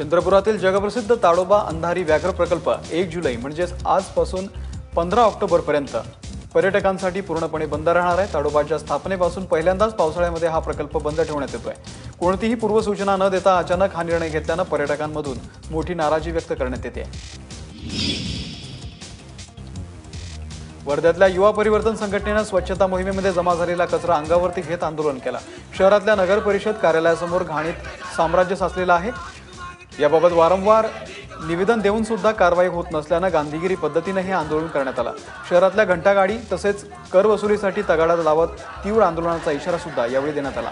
चंद्रपुरातील जगप्रसिद्ध ताडोबा अंधारी व्याघ्र प्रकल्प एक जुलै म्हणजेच आजपासून पंधरा ऑक्टोबरपर्यंत. पर्यटकांसाठी पूर्णपणे बंद राहणार आहे. ताडोबाच्या स्थापनेपासून पहिल्यांदाच पावसाळ्यामध्ये हा प्रकल्प बंद ठेवण्यात येतोय. कोणतीही पूर्वसूचना न देता अचानक हा निर्णय घेतल्यानं पर्यटकांमधून मोठी नाराजी व्यक्त करण्यात येते. वर्ध्यातल्या युवा परिवर्तन संघटनेनं स्वच्छता मोहिमेमध्ये जमा झालेला कचरा अंगावरती घेत आंदोलन केला. शहरातल्या नगर परिषद कार्यालयासमोर घाणीत साम्राज्य साचलेलं आहे. याबाबत वारंवार निवेदन देऊन सुद्धा कारवाई होत नसल्यानं गांधीगिरी पद्धतीनं हे आंदोलन करण्यात आलं. शहरातल्या घंटागाडी तसेच कर वसुलीसाठी तगाडा लावत तीव्र आंदोलनाचा इशारा सुद्धा यावेळी देण्यात आला.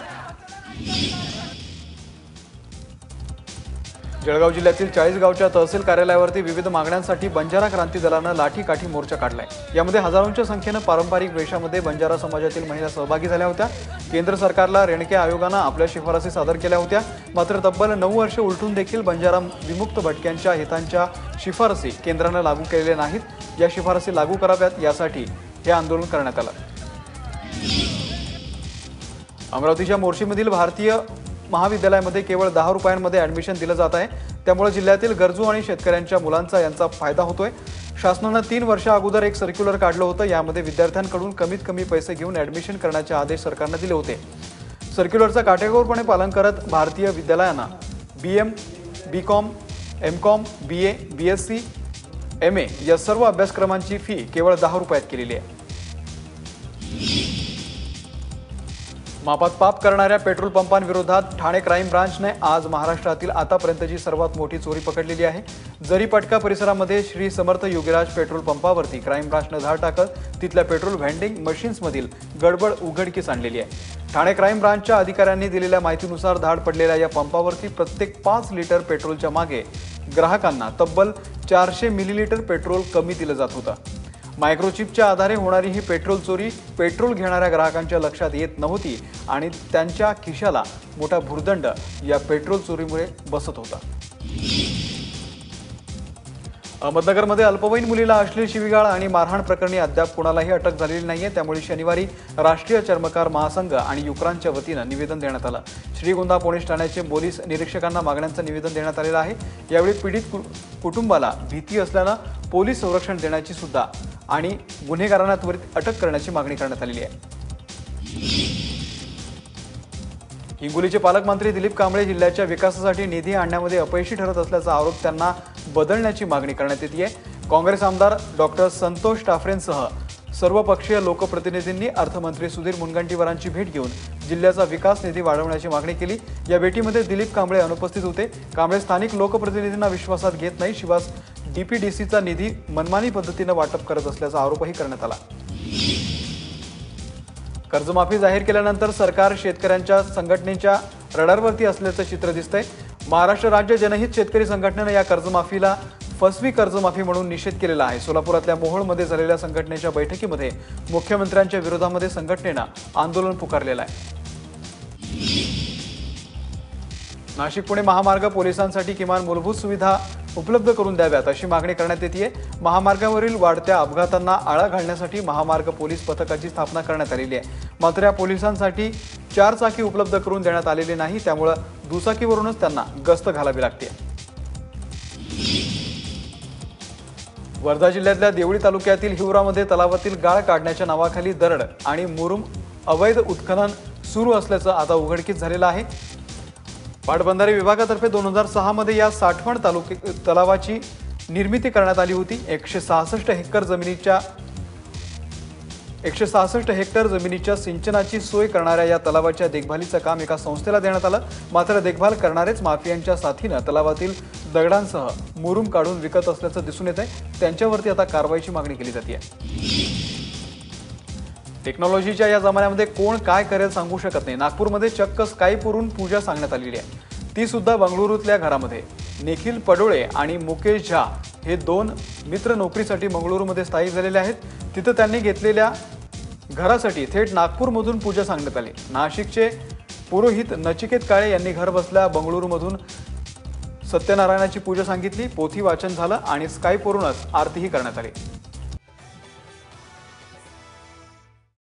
जळगाव जिल्ह्यातील चाळीस गावच्या तहसील कार्यालयावरती विविध मागण्यांसाठी बंजारा क्रांती दलानं लाठी काठी मोर्चा काढलाय. यामध्ये हजारोंच्या संख्येनं पारंपरिक वेशामध्ये बंजारा समाजातील महिला सहभागी झाल्या होत्या. केंद्र सरकारला रेणके आयोगानं आपल्या शिफारसी सादर केल्या होत्या. मात्र तब्बल नऊ वर्ष उलटून देखील बंजारा विमुक्त भटक्यांच्या हितांच्या शिफारसी केंद्रानं लागू केलेल्या नाहीत. या शिफारसी लागू कराव्यात यासाठी हे आंदोलन करण्यात आलं. अमरावतीच्या मोर्शीमधील भारतीय महाविद्यालयामध्ये केवळ दहा रुपयांमध्ये ॲडमिशन दिलं जात आहे. त्यामुळे जिल्ह्यातील गरजू आणि शेतकऱ्यांच्या मुलांचा यांचा फायदा होतोय. शासनानं तीन वर्षा अगोदर एक सर्क्युलर काढलं होतं. यामध्ये विद्यार्थ्यांकडून कमीत कमी पैसे घेऊन ॲडमिशन करण्याचे आदेश सरकारनं दिले होते. सर्क्युलरचं काटेकोरपणे पालन करत भारतीय विद्यालयांना B M B com M com B A B S C M A या सर्व अभ्यासक्रमांची फी केवळ दहा रुपयात केलेली आहे. मापात पाप करणाऱ्या पेट्रोल पंपांविरोधात ठाणे क्राईम ब्रांचने आज महाराष्ट्रातील आतापर्यंतची सर्वात मोठी चोरी पकडलेली आहे. जरीपटका परिसरामध्ये श्री समर्थ योगीराज पेट्रोल पंपावरती क्राईम ब्रांचनं धाड टाकत तिथल्या पेट्रोल व्हेंडिंग मशीन्समधील गडबड उघडकीस आणलेली आहे. ठाणे क्राईम ब्रांचच्या अधिकाऱ्यांनी दिलेल्या माहितीनुसार धाड पडलेल्या या पंपावरती प्रत्येक पाच लिटर पेट्रोलच्या मागे ग्राहकांना तब्बल चारशे मिलीलिटर पेट्रोल कमी दिलं जात होतं. मायक्रोचिपच्या आधारे होणारी ही पेट्रोल चोरी पेट्रोल घेणाऱ्या ग्राहकांच्या लक्षात येत नव्हती आणि त्यांच्या खिशाला मोठा भुर्दंड या पेट्रोल चोरीमुळे बसत होता. अहमदनगरमध्ये अल्पवयीन मुलीला अश्लील शिवीगाळ आणि मारहाण प्रकरणी अद्याप कोणालाही अटक झालेली नाहीये. त्यामुळे शनिवारी राष्ट्रीय चर्मकार महासंघ आणि युक्रांच्या वतीनं निवेदन देण्यात आलं. श्रीगोंदा पोलीस ठाण्याचे पोलीस निरीक्षकांना मागण्यांचं निवेदन देण्यात आलेलं आहे. यावेळी पीडित कुटुंबाला भीती असल्यानं पोलीस संरक्षण देण्याची सुद्धा आणि गुन्हेगारांना त्वरित अटक करण्याची मागणी करण्यात आलेली आहे. हिंगोलीचे पालकमंत्री दिलीप कांबळे जिल्ह्याच्या विकासासाठी निधी आणण्यामध्ये अपयशी ठरत असल्याचा आरोप त्यांना बदलण्याची मागणी करण्यात येते काँग्रेस आमदार डॉक्टर संतोष टाफरेंसह सर्वपक्षीय लोकप्रतिनिधींनी अर्थमंत्री सुधीर मुनगंटीवारांची भेट घेऊन जिल्ह्याचा विकास निधी वाढवण्याची मागणी केली. या भेटीमध्ये दिलीप कांबळे अनुपस्थित होते. कांबळे स्थानिक लोकप्रतिनिधींना विश्वासात घेत नाही. शिवाय डीपीडीसीचा निधी मनमानी पद्धतीनं वाटप करत असल्याचा आरोपही करण्यात आला. कर्जमाफी जाहीर केल्यानंतर सरकार शेतकऱ्यांच्या संघटनेच्या रडारवरती असल्याचं चित्र दिसतंय. महाराष्ट्र राज्य जनहित शेतकरी संघटनेनं या कर्जमाफीला फसवी कर्जमाफी म्हणून निषेध केलेला आहे. सोलापुरातल्या मोहोळमध्ये झालेल्या संघटनेच्या बैठकीमध्ये मुख्यमंत्र्यांच्या विरोधामध्ये संघटनेनं आंदोलन पुकारलेलं आहे. नाशिक पुणे महामार्ग पोलिसांसाठी किमान मूलभूत सुविधा उपलब्ध करून द्याव्यात अशी मागणी करण्यात येते महामार्गावरील वाढत्या अपघातांना आळा घालण्यासाठी महामार्ग पोलीस पथकाची स्थापना करण्यात आलेली आहे. मात्र या पोलिसांसाठी चार चाकी उपलब्ध करून देण्यात आलेली नाही त्यामुळं दुचाकीवरूनच त्यांना गस्त घालावी लागते. वर्धा जिल्ह्यातल्या देवळी तालुक्यातील हिवरामध्ये तलावातील गाळ काढण्याच्या नावाखाली दरड आणि मुरुम अवैध उत्खनन सुरू असल्याचं आता उघडकीस झालेलं आहे. पाटबंधारे विभागातर्फे दोन हजार सहामध्ये या साठवण तालुके तलावाची निर्मिती करण्यात आली होती. एकशे सहासष्ट हेक्टर जमिनीच्या एकशे सहासष्ट हेक्टर जमिनीच्या सिंचनाची सोय करणाऱ्या या तलावाच्या देखभालीचं काम एका संस्थेला देण्यात आलं. मात्र देखभाल करणारेच माफियांच्या साथीनं तलावातील दगडांसह मुरुम काढून विकत असल्याचं दिसून येत आहे त्यांच्यावरती आता कारवाईची मागणी केली जाते टेक्नॉलॉजीच्या या जमान्यामध्ये कोण काय करेल सांगू शकत नाही. नागपूरमध्ये चक्क स्काईपवरून पूजा सांगण्यात आलेली आहे. ती सुद्धा बंगळुरूतल्या घरामध्ये. निखिल पडोळे आणि मुकेश झा हे दोन मित्र नोकरीसाठी मंगळुरूमध्ये स्थायिक झालेले आहेत. तिथं त्यांनी घेतलेल्या घरासाठी थेट नागपूरमधून पूजा सांगण्यात आली. नाशिकचे पुरोहित नचिकेत काळे यांनी घर बसल्या बंगळुरूमधून सत्यनारायणाची पूजा सांगितली. पोथी वाचन झालं आणि स्काईपवरूनच आरतीही करण्यात आली.